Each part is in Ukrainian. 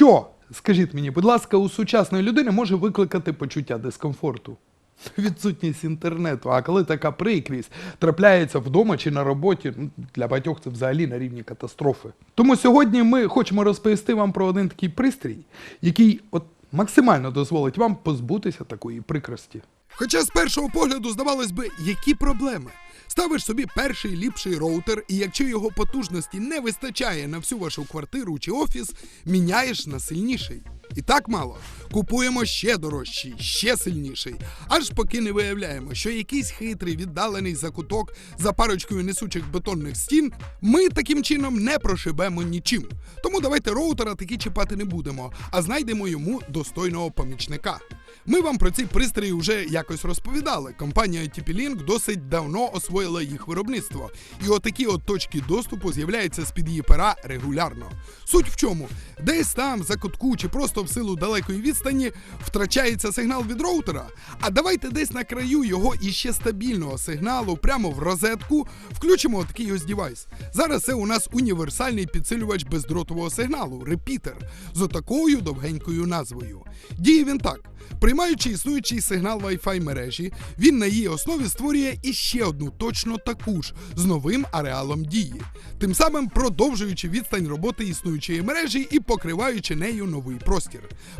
Що, скажіть мені, будь ласка, у сучасної людини може викликати почуття дискомфорту? Відсутність інтернету, а коли така прикрість трапляється вдома чи на роботі, ну, для багатьох це взагалі на рівні катастрофи. Тому сьогодні ми хочемо розповісти вам про один такий пристрій, який от максимально дозволить вам позбутися такої прикрості. Хоча з першого погляду здавалось би, які проблеми. Ставиш собі перший ліпший роутер, і якщо його потужності не вистачає на всю вашу квартиру чи офіс, міняєш на сильніший. І так мало. Купуємо ще дорожчий, ще сильніший. Аж поки не виявляємо, що якийсь хитрий віддалений закуток за парочкою несучих бетонних стін ми таким чином не прошибемо нічим. Тому давайте роутера таки чіпати не будемо, а знайдемо йому достойного помічника. Ми вам про ці пристрої вже якось розповідали. Компанія TP-Link досить давно освоїла їх виробництво, і отакі от точки доступу з'являються з під її пера регулярно. Суть в чому? Десь там, за кутку чи просто в силу далекої відстані втрачається сигнал від роутера. А давайте десь на краю його іще стабільного сигналу, прямо в розетку, включимо такий ось девайс. Зараз це у нас універсальний підсилювач бездротового сигналу, репітер, з отакою довгенькою назвою. Діє він так. Приймаючи існуючий сигнал Wi-Fi мережі, він на її основі створює іще одну точно таку ж з новим ареалом дії, тим самим продовжуючи відстань роботи існуючої мережі і покриваючи нею новий простір.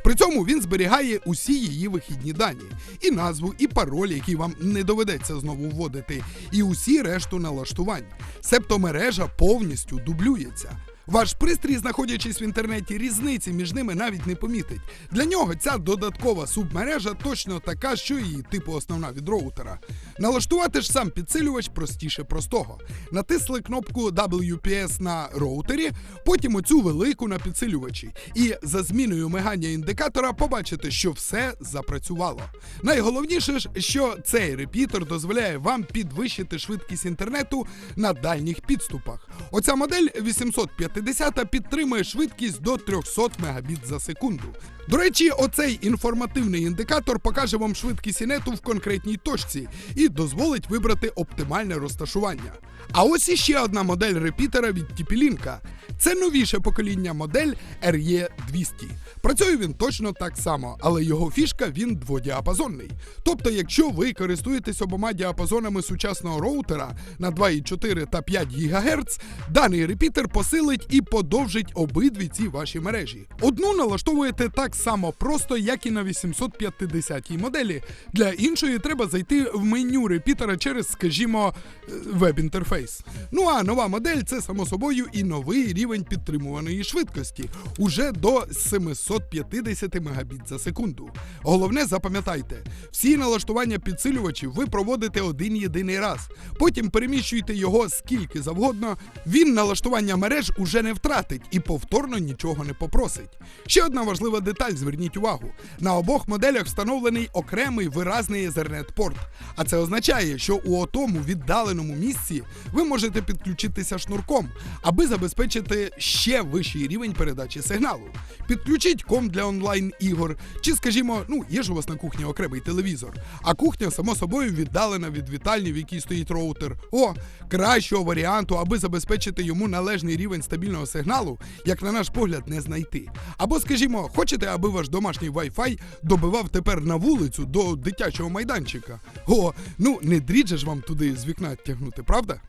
При цьому він зберігає усі її вихідні дані, і назву, і пароль, який вам не доведеться знову вводити, і усі решту налаштувань. Себто мережа повністю дублюється. Ваш пристрій, знаходячись в інтернеті, різниці між ними навіть не помітить. Для нього ця додаткова субмережа точно така, що і типу основна від роутера. Налаштувати ж сам підсилювач простіше простого. Натисли кнопку WPS на роутері, потім оцю велику на підсилювачі. І за зміною мигання індикатора побачите, що все запрацювало. Найголовніше ж, що цей репітер дозволяє вам підвищити швидкість інтернету на дальніх підступах. Оця модель 850 підтримує швидкість до 300 Мбіт за секунду. До речі, оцей інформативний індикатор покаже вам швидкість інету в конкретній точці і дозволить вибрати оптимальне розташування. А ось іще одна модель репітера від TP-Link. Це новіше покоління модель RE200. Працює він точно так само, але його фішка він дводіапазонний. Тобто, якщо ви користуєтесь обома діапазонами сучасного роутера на 2,4 та 5 ГГц, даний репітер посилить і подовжить обидві ці ваші мережі. Одну налаштовуєте так само просто, як і на 850-й моделі. Для іншої треба зайти в меню репітера через, скажімо, е, веб-інтерфейс. Ну а нова модель це само собою і новий рівень підтримуваної швидкості уже до 750 Мбіт за секунду. Головне, запам'ятайте, всі налаштування підсилювачів ви проводите один єдиний раз. Потім переміщуйте його скільки завгодно. Він налаштування мереж уже не втратить і повторно нічого не попросить. Ще одна важлива деталь, зверніть увагу: на обох моделях встановлений окремий виразний Ethernet-порт. А це означає, що у отому віддаленому місці ви можете підключитися шнурком, аби забезпечити ще вищий рівень передачі сигналу. Підключіть ком для онлайн ігор, чи, скажімо, ну є ж у вас на кухні окремий телевізор. А кухня, само собою, віддалена від вітальні, в якій стоїть роутер. О, кращого варіанту, аби забезпечити йому належний рівень стабільного сигналу, як на наш погляд, не знайти. Або, скажімо, хочете, аби ваш домашній Wi-Fi добивав тепер на вулицю до дитячого майданчика. О, ну не дрідже ж вам туди з вікна тягнути, правда?